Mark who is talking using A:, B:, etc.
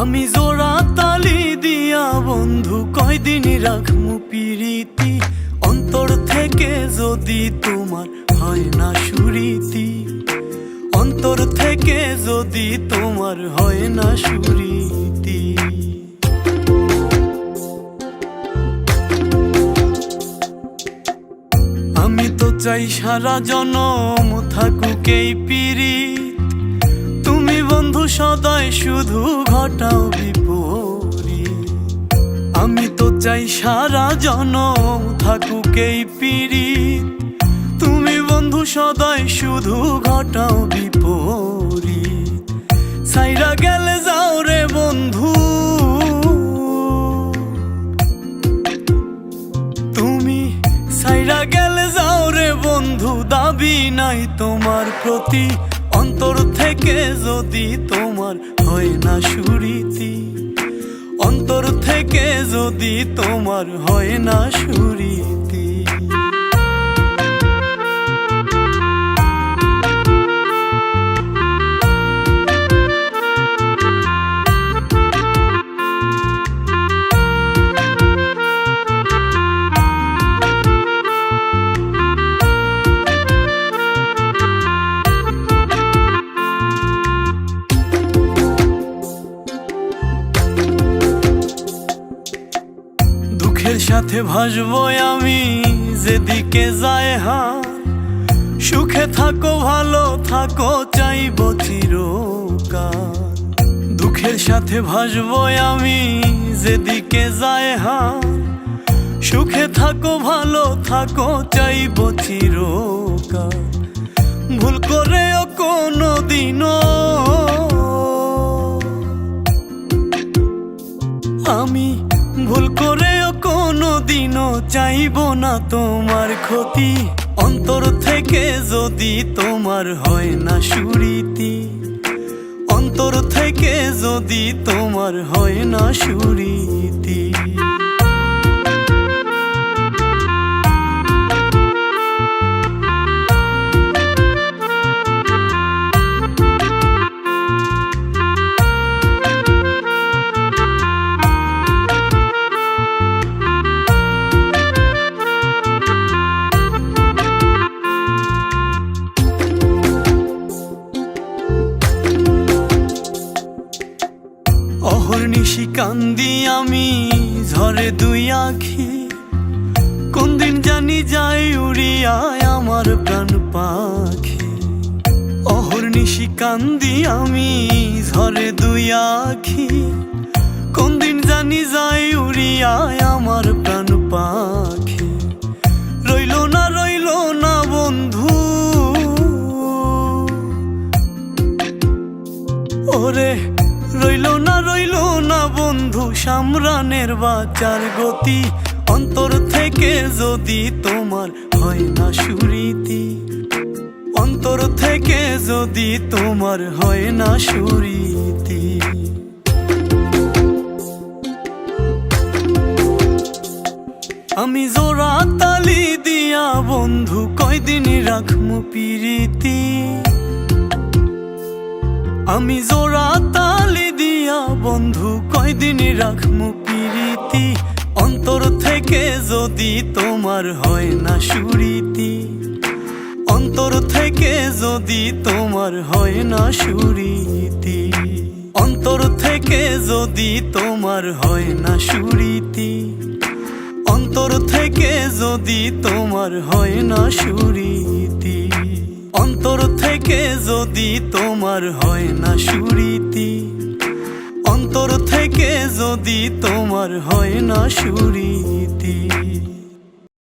A: আমি জোড়া তালি দিয়া বন্ধু, কয়দিন রাখমু প্রীতি? অন্তর থেকে যদি তোমার হয় না সুরীতি, অন্তর থেকে যদি তোমার হয় না সুরীতি। আমি তো চাই সারা জনম থাকুক এই পিরিত তুমি বন্ধু সদাই শুধু ঘটাও বিপরীত। আমি তো চাই সারা জনম থাকুক এই পিরিত তুমি বন্ধু সদাই শুধু ঘটাও বিপরীত। সাইরা গেলে যাও রে বন্ধু। তুমি সাইরা গেলে যাও বন্ধু, দাবি নাই তোমার প্রতি। অন্তর থেকে যদি তোমার হয় না সুরীতি। অন্তর থেকে যদি তোমার হয় না সুরীতি। সাথে ভাসবো আমি, যেদিকে যায় হাত সুখে থাকো, ভালো থাকো, চাইব চিরকাল। দুঃখের সাথে ভাসবো আমি, যেদিকে যায় হাত সুখে থাকো, ভালো থাকো, চাইব চিরকাল। ভুল করেও কোনো দিনও চাইব না তোমার ক্ষতি। অন্তর থেকে যদি তোমার হয় না সুরীতি। অন্তর থেকে যদি তোমার হয় না সুরীতি। অহর্নিশি কান্দি আমি, ঝরে দুই আখি। কোন দিন জানি যাই উড়িয়ায় আমার প্রাণ পাখি। অহর্নিশি কান্দি আমি, ঝরে দুই আখি। কোন দিন জানি যাই উড়িয়ায় আমার সামরানের বাচার গতি অন্তর থেকে যদি তোমার হয় না সুরীতি। অন্তর থেকে যদি তোমার হয় না সুরীতি। আমি জোড়া তালি দিয়া বন্ধু, কয়দিন রাখমু পিরিতি? আমি জোড়া তালি কয়দিন রাখমু পিরিতি, অন্তর থেকে যদি তোমার হয় না সুরীতি। অন্তর থেকে যদি তোমার হয় না সুরীতি। অন্তর থেকে যদি তোমার হয় না সুরীতি। অন্তর থেকে যদি তোমার হয় না সুরীতি। অন্তর থেকে যদি তোমার হয় না সুরীতি। অন্তর থেকে যদি তোমার হয় না সুরীতি।